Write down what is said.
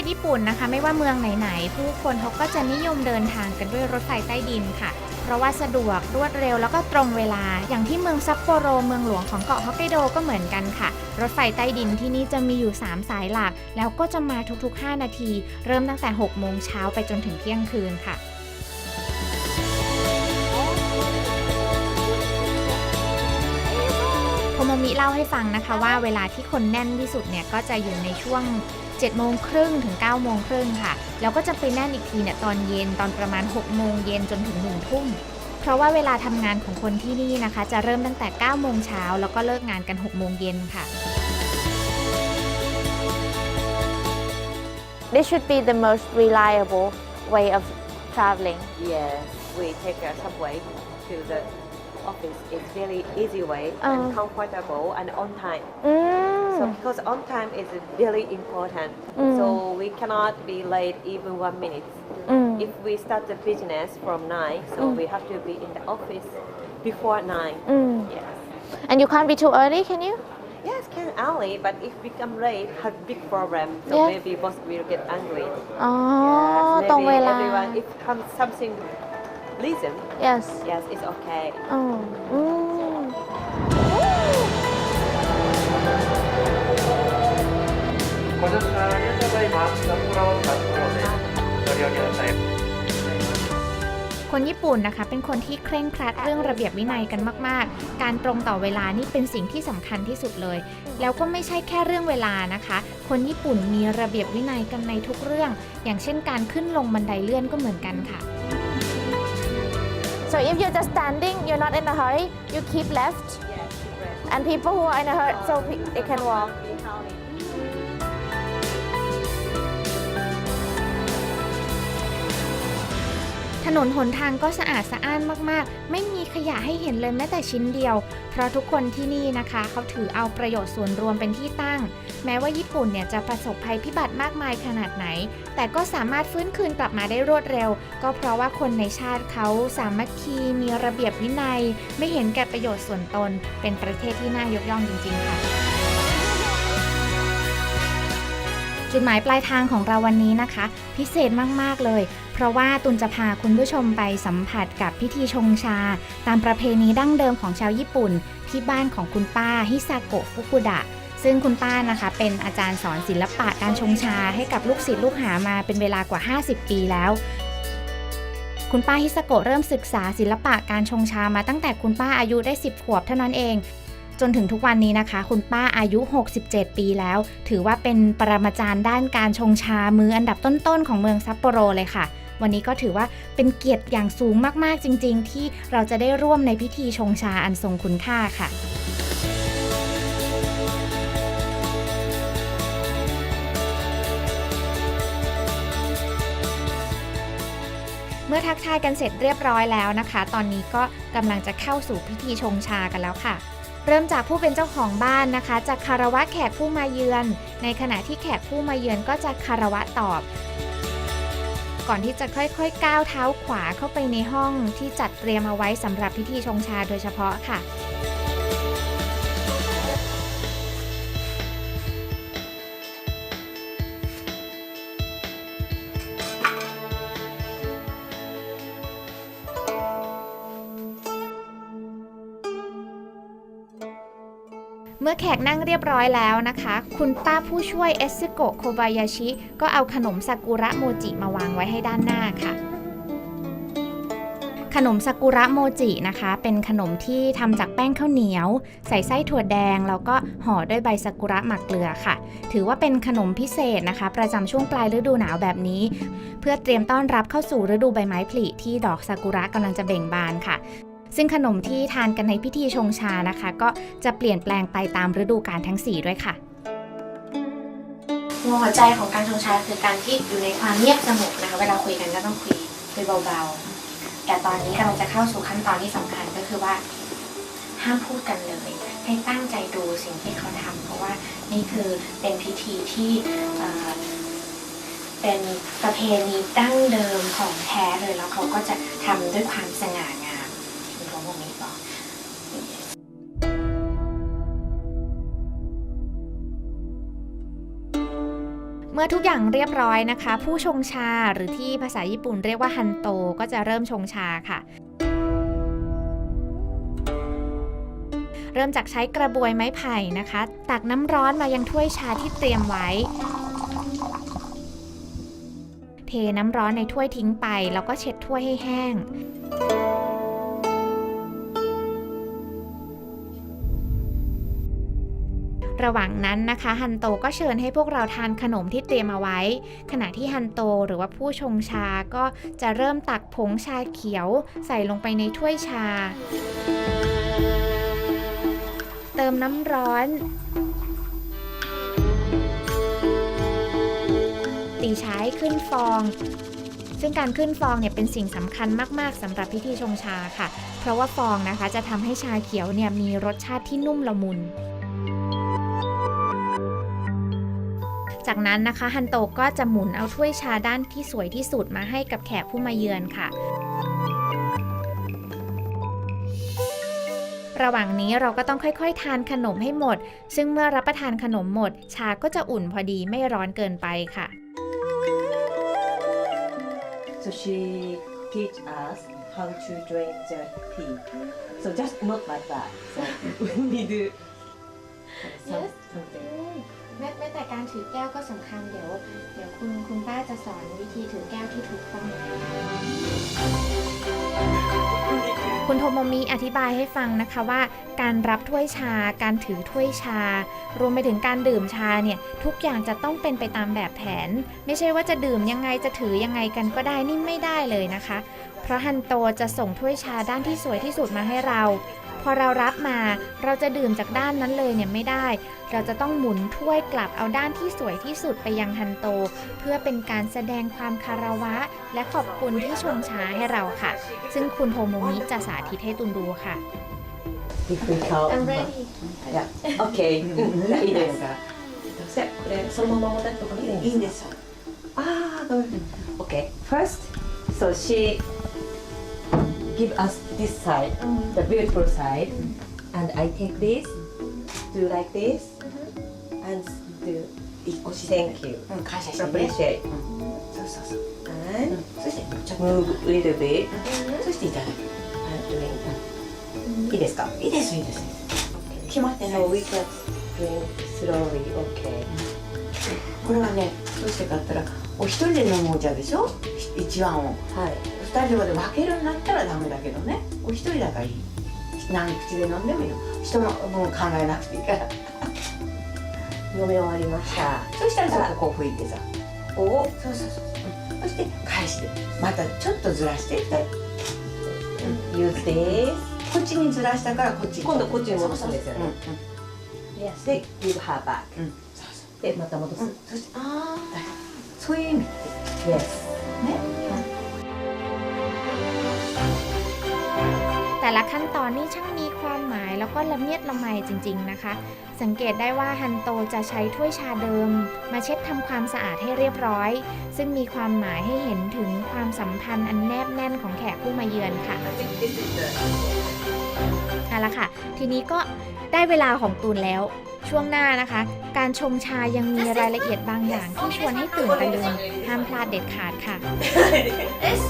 ศญี่ปุ่นนะคะ ไม่ว่าเมืองไหนๆผู้คนเขาก็จะนิยมเดินทางกันด้วยรถไฟใต้ดินค่ะ เพราะว่าสะดวกรวดเร็วแล้วก็ตรงเวลา อย่างที่เมืองซัปโปโรเมืองหลวงของเกาะฮอกไกโดก็เหมือนกันค่ะ รถไฟใต้ดินที่นี่จะมีอยู่ 3 สายหลัก แล้วก็จะมาทุกๆ 5 นาที เริ่มตั้งแต่6โมงเช้าไปจนถึงเที่ยงคืนค่ะโคโมมิเล่าให้ฟังนะคะว่าเวลาที่คนแน่นที่สุดเนี่ยก็จะอยู่ในช่วง 7โมงครึ่งถึง9โมงครึ่งค่ะ แล้วก็จะไปแน่นอีกทีเนี่ยตอนเย็นตอนประมาณ 6 โมงเย็นจนถึง 1 ทุ่ม เพราะว่าเวลาทำงานของคนที่นี่นะคะ จะเริ่มตั้งแต่ 9 โมงเช้าแล้วก็เลิกงานกัน 6 โมงเย็นค่ะ This should be the most reliable way of traveling. Yes, we take a subway to the office. It's very easy way Oh. and comfortable and on time. So hmm. because on time is really important. Mm. So we cannot be late even one minute. Mm. If we start the business from nine, so mm. we have to be in the office before nine. Hmm. Yes. And you can't be too early, can you? Yes, can early, but if we come late, have big problem. So yes. maybe boss will get angry. Oh, yes, maybe everyone, if comes something reason. Yes. Yes, it's okay. Oh. Mm. ご乗車ありがとうございます。札幌札幌でご利用ください。 คนญี่ปุ่นนะคะเป็นคนที่เคร่งครัดเรื่องระเบียบวินัยกันมาก ๆ การตรงต่อเวลานี่เป็นสิ่งที่สำคัญที่สุดเลย แล้วก็ไม่ใช่แค่เรื่องเวลานะคะ คนญี่ปุ่นมีระเบียบวินัยกันในทุกเรื่อง อย่างเช่นการขึ้นลงบันไดเลื่อนก็เหมือนกันค่ะ so if you're just standing you're not in a hurry you keep left Yes, correct. and people who are in a hurry so pe- they can walk นนหนทางก็สะอาดสะอ้านมากๆ ไม่มีขยะให้เห็นเลยแม้แต่ชิ้นเดียว เพราะทุกคนที่นี่นะคะ เขาถือเอาประโยชน์ส่วนรวมเป็นที่ตั้ง แม้ว่าญี่ปุ่นเนี่ยจะประสบภัยพิบัติมากมายขนาดไหน แต่ก็สามารถฟื้นคืนกลับมาได้รวดเร็ว ก็เพราะว่าคนในชาติเขาสามัคคีมีระเบียบวินัย ไม่เห็นแก่ประโยชน์ส่วนตน เป็นประเทศที่น่ายกย่องจริง ๆ ค่ะจุดหมายปลายทางของเราวันนี้นะคะ พิเศษมาก ๆ เลย ราะว่าตุนจะพาคุณผู้ชมไปสัมผัสกับพิธีชงชา ตามประเพณีดั้งเดิมของชาวญี่ปุ่น ที่บ้านของคุณป้าฮิซาโกะฟุกุดะซึ่งคุณป้านะคะ เป็นอาจารย์สอนศิลปะการชงชาให้กับลูกศิษย์ลูกหามาเป็นเวลากว่า 50 ปีแล้ว คุณป้าฮิสโกะเริ่มศึกษาศิลปะการชงชามาตั้งแต่คุณป้าอายุได้ 10 ขวบเท่านั้นเอง จนถึงทุกวันนี้นะคะ คุณป้าอายุ 67 ปีแล้ว ถือว่าเป็นปรมาจารย์ด้านการชงชามืออันดับต้นๆของเมืองซัปโปโรเลยค่ะ วันนี้ก็ถือว่าเป็นเกียรติอย่างสูงมากๆจริง ๆ ที่เราจะได้ร่วมในพิธีชงชาอันทรงคุณค่าค่ะเมื่อทักทายกันเสร็จเรียบร้อยแล้วนะคะ ตอนนี้ก็กำลังจะเข้าสู่พิธีชงชากันแล้วค่ะ เริ่มจากผู้เป็นเจ้าของบ้านนะคะ จะคารวะแขกผู้มาเยือน ในขณะที่แขกผู้มาเยือนก็จะคารวะตอบ ก่อนที่จะค่อยๆก้าวเท้าขวาเข้าไปในห้องที่จัดเตรียมเอาไว้สำหรับพิธีชงชาโดยเฉพาะค่ะ เมื่อแขกนั่งเรียบร้อยแล้วนะคะ คุณป้าผู้ช่วยเอสโกะโคบายาชิ ก็เอาขนมซากุระโมจิมาวางไว้ให้ด้านหน้าค่ะ ขนมซากุระโมจินะคะ เป็นขนมที่ทำจากแป้งข้าวเหนียว ใส่ไส้ถั่วแดง แล้วก็ห่อด้วยใบซากุระหมักเกลือค่ะ ถือว่าเป็นขนมพิเศษนะคะ ประจำช่วงปลายฤดูหนาวแบบนี้ เพื่อเตรียมต้อนรับเข้าสู่ฤดูใบไม้ผลิที่ดอกซากุระกำลังจะเบ่งบานค่ะ ซึ่งขนมที่ทานกันในพิธีชงชานะคะ ก็จะเปลี่ยนแปลงไปตามฤดูกาลทั้ง 4 ด้วยค่ะหัวใจของการชงชาคือการที่อยู่ในความเงียบสงบนะคะ เวลาคุยกันก็ต้องคุยคุยเบาๆ แต่ตอนนี้กำลังจะเข้าสู่ขั้นตอนที่สำคัญก็คือว่า ห้ามพูดกันเลย ให้ตั้งใจดูสิ่งที่เขาทำเพราะว่านี่คือเป็นพิธีที่เป็นประเพณีดั้งเดิมของแท้เลยแล้วเขาก็จะทำด้วยความสง่า เมื่อทุกอย่างเรียบร้อยนะคะ ผู้ชงชาหรือที่ภาษาญี่ปุ่นเรียกว่าฮันโตก็จะเริ่มชงชาค่ะ เริ่มจากใช้กระบวยไม้ไผ่นะคะ ตักน้ำร้อนมายังถ้วยชาที่เตรียมไว้ เทน้ำร้อนในถ้วยทิ้งไป แล้วก็เช็ดถ้วยให้แห้ง ระหว่างนั้นนะคะฮันโตก็เชิญให้พวกเราทานขนมที่เตรียมเอาไว้ ขณะที่ฮันโตหรือว่าผู้ชงชาก็จะเริ่มตักผงชาเขียวใส่ลงไปในถ้วยชา เติมน้ำร้อนตีให้ขึ้นฟอง ซึ่งการขึ้นฟองเนี่ยเป็นสิ่งสำคัญมากๆสำหรับพิธีชงชาค่ะ เพราะว่าฟองนะคะจะทำให้ชาเขียวเนี่ยมีรสชาติที่นุ่มละมุน จากนั้นนะคะฮันโตก็จะหมุนเอาถ้วยชาด้านที่สวยที่สุดมาให้กับแขกผู้มาเยือนค่ะ ระหว่างนี้เราก็ต้องค่อยๆ ทานขนมให้หมด ซึ่งเมื่อรับประทานขนมหมด ชาก็จะอุ่นพอดีไม่ร้อนเกินไปค่ะ So she teach us how to drink the tea. So just not like that. So we do แม้แม้แต่การถือแก้วก็สำคัญเดี๋ยว เดี๋ยวคุณคุณป้าจะสอนวิธีถือแก้วที่ถูกต้อง คุณโทโมมิอธิบายให้ฟังนะคะว่า การรับถ้วยชา การถือถ้วยชา รวมไปถึงการดื่มชาเนี่ย ทุกอย่างจะต้องเป็นไปตามแบบแผน ไม่ใช่ว่าจะดื่มยังไงจะถือยังไงกันก็ได้นี่ไม่ได้เลยนะคะ เพราะฮันโตจะส่งถ้วยชาด้านที่สวยที่สุดมาให้เรา พอเรารับมาเราจะดื่มจากด้านนั้นเลยเนี่ยไม่ได้ เราจะต้องหมุนถ้วยกลับเอาด้านที่สวยที่สุดไปยังฮันโต เพื่อเป็นการแสดงความคารวะ และขอบคุณที่ชงชาให้เราค่ะ ซึ่งคุณโทโมมิจะสาธิตให้ตุนดูค่ะ Difficult. I'm ready いや、OK。いいですか。じゃあこれそのまま持ってってもいいですか。いいんですよ。ああ、ごめん。OK。First, so she give us this side, the beautiful side, and I take this, do like this, and do 一個し Thank you. うん、感謝してね。Appreciate. そうそうそう。And そしてちょっと、move a little bit. そしていただく。And doing. いいですか。いいですいいです。決まってない So で we す。can drink slowly. Okay. これはね、どうしてかったら、お一人で飲むお茶でしょ。一碗を。はい。二人まで分けるんだったらダメだけどね。お一人だからいい。何口で飲んでもいいの。人の分考えなくていいから。飲み終わりました。そしたらちょっとこう拭いてさ。お、そうそうそう。うんそして返して、またちょっとずらして二人。use this. こっちにずらしたからこっちに。今度こっちに戻すんですよねうんうん Yes. で、give her back. うん。そうそう。で、また戻す。うん、そしてああそういう意味 Yes. ね、 แต่ละขั้นตอนนี่ช่างมีความหมายแล้วก็ละเมียดละไมจริง ๆนะคะ สังเกตได้ว่าฮันโตจะใช้ถ้วยชาเดิม มาเช็ดทำความสะอาดให้เรียบร้อย ซึ่งมีความหมายให้เห็นถึงความสัมพันธ์อันแนบแน่นของแขกผู้มาเยือนค่ะเอาละค่ะ ทีนี้ก็ได้เวลาของตูนแล้วช่วงหน้านะคะ การชงชายังมีรายละเอียดบางอย่างที่ชวนให้ตื่นตะลึงห้ามพลาดเด็ดขาดค่ะ Yes